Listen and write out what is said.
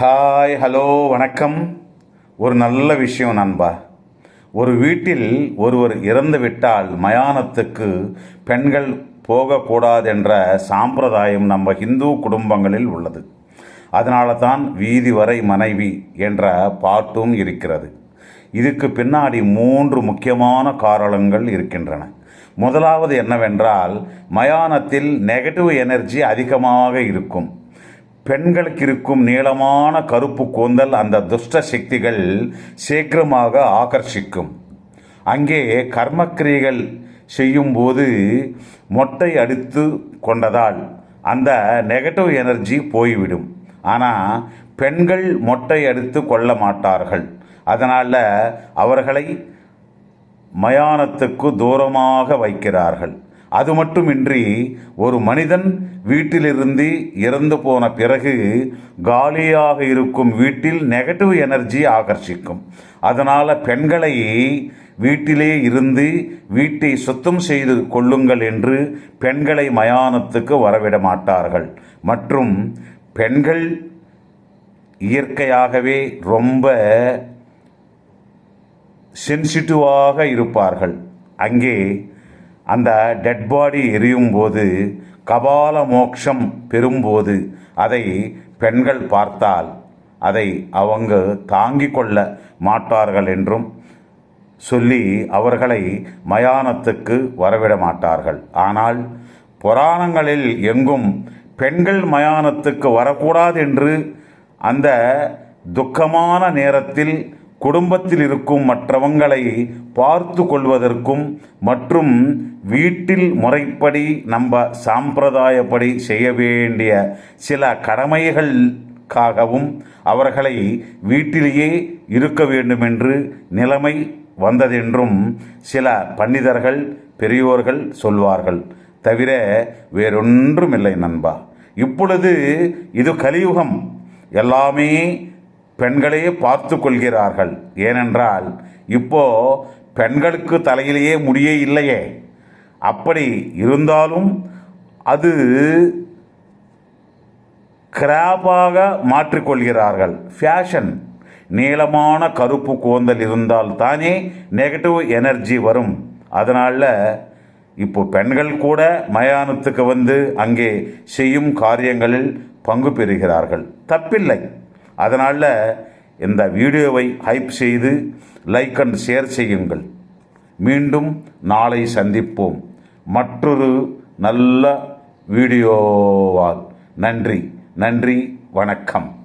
Hi hello வணக்கம். ஒரு நல்ல விஷயம் நண்பா. ஒரு வீட்டில் ஒருவர் இறந்து விட்டால் மயானத்துக்கு பெண்கள் போகக்கூடாதென்ற சாம்பிரதாயம் நம்ம இந்து குடும்பங்களில் உள்ளது. அதனால தான் வீதி வரை மனைவி என்ற பாட்டும் இருக்கிறது. இதுக்கு பின்னாடி மூன்று முக்கியமான காரணங்கள் இருக்கின்றன. முதலாவது என்னவென்றால் மயானத்தில் நெகட்டிவ் எனர்ஜி அதிகமாக இருக்கும். பெண்களுக்கு இருக்கும் நீளமான கருப்பு கூந்தல் அந்த துஷ்ட சக்திகள் சீக்கிரமாக ஆகர்ஷிக்கும். அங்கே கர்மக்கிரியைகள் செய்யும்போது மொட்டை அடித்து கொண்டதால் அந்த நெகட்டிவ் எனர்ஜி போய்விடும். ஆனால் பெண்கள் மொட்டை அடித்து கொள்ள மாட்டார்கள். அதனால் அவர்களை மயானத்துக்கு தூரமாக வைக்கிறார்கள். அது மட்டுமின்றி ஒரு மனிதன் வீட்டிலிருந்து இறந்து போன பிறகு காலியாக இருக்கும் வீட்டில் நெகட்டிவ் எனர்ஜி ஆகர்ஷிக்கும். அதனால் பெண்களை வீட்டிலே இருந்து வீட்டை சுத்தம் செய்து கொள்ளுங்கள் என்று பெண்களை மயானத்துக்கு வரவிட மாட்டார்கள். மற்றும் பெண்கள் இயற்கையாகவே ரொம்ப சென்சிட்டிவாக இருப்பார்கள். அங்கே அந்த டெட் பாடி எரியும் போது கபால மோட்சம் பெறும்போது அதை பெண்கள் பார்த்தால் அதை அவங்க தாங்கிக் கொள்ள மாட்டார்கள் என்றும் சொல்லி அவர்களை மயானத்துக்கு வரவிட மாட்டார்கள். ஆனால் புராணங்களில் எங்கும் பெண்கள் மயானத்துக்கு வரக்கூடாது என்று அந்த துக்கமான நேரத்தில் குடும்பத்தில் இருக்கும் மற்றவங்களை பார்த்து கொள்வதற்கும் மற்றும் வீட்டில் முறைப்படி நம்ம சாம்பிரதாயப்படி செய்ய வேண்டிய சில கடமைகளுக்காகவும் அவர்களை வீட்டிலேயே இருக்க வேண்டுமென்று நிலைமை வந்ததென்றும் சில பண்டிதர்கள் பெரியோர்கள் சொல்வார்கள். தவிர வேறொன்றும் இல்லை நண்பா. இப்பொழுது இது கலியுகம். எல்லாமே பெண்களையே பார்த்து கொள்கிறார்கள் ஏனென்றால் இப்போ பெண்களுக்கு தலையிலேயே முடியே இல்லையே. அப்படி இருந்தாலும் அது கிராப்பாக மாற்றிக்கொள்கிறார்கள். ஃபேஷன் நீளமான கருப்பு கூந்தல் இருந்தால் தானே நெகட்டிவ் எனர்ஜி வரும். அதனால் இப்போ பெண்கள் கூட மயானத்துக்கு வந்து அங்கே செய்யும் காரியங்களில் பங்கு பெறுகிறார்கள். தப்பில்லை. அதனால் இந்த வீடியோவை ஹைப் செய்து லைக் அண்ட் ஷேர் செய்யுங்கள். மீண்டும் நாளை சந்திப்போம். மற்றொரு நல்ல வீடியோவால். நன்றி. நன்றி. வணக்கம்.